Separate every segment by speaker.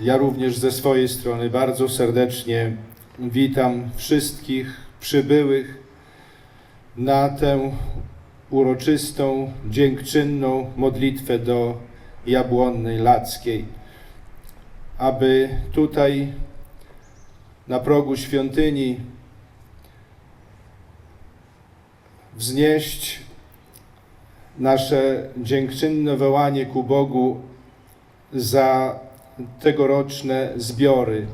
Speaker 1: Ja również ze swojej strony bardzo serdecznie witam wszystkich przybyłych na tę uroczystą, dziękczynną modlitwę do Jabłonnej Lackiej, aby tutaj na progu świątyni wznieść nasze dziękczynne wołanie ku Bogu za tegoroczne zbiory.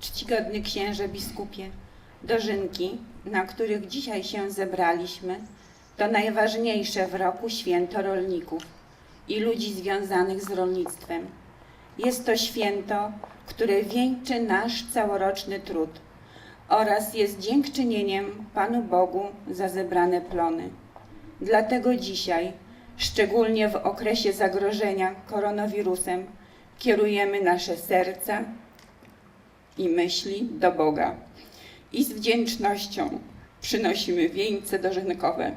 Speaker 2: Czcigodny księże biskupie, dożynki, na których dzisiaj się zebraliśmy, to najważniejsze w roku święto rolników i ludzi związanych z rolnictwem. Jest to święto, które wieńczy nasz całoroczny trud oraz jest dziękczynieniem Panu Bogu za zebrane plony. Dlatego dzisiaj, szczególnie w okresie zagrożenia koronawirusem, kierujemy nasze serca i myśli do Boga. I z wdzięcznością przynosimy wieńce dożynkowe.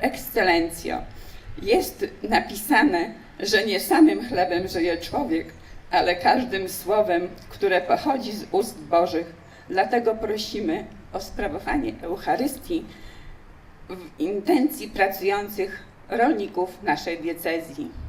Speaker 2: Ekscelencjo, jest napisane, że nie samym chlebem żyje człowiek, ale każdym słowem, które pochodzi z ust Bożych. Dlatego prosimy o sprawowanie Eucharystii w intencji pracujących rolników naszej diecezji.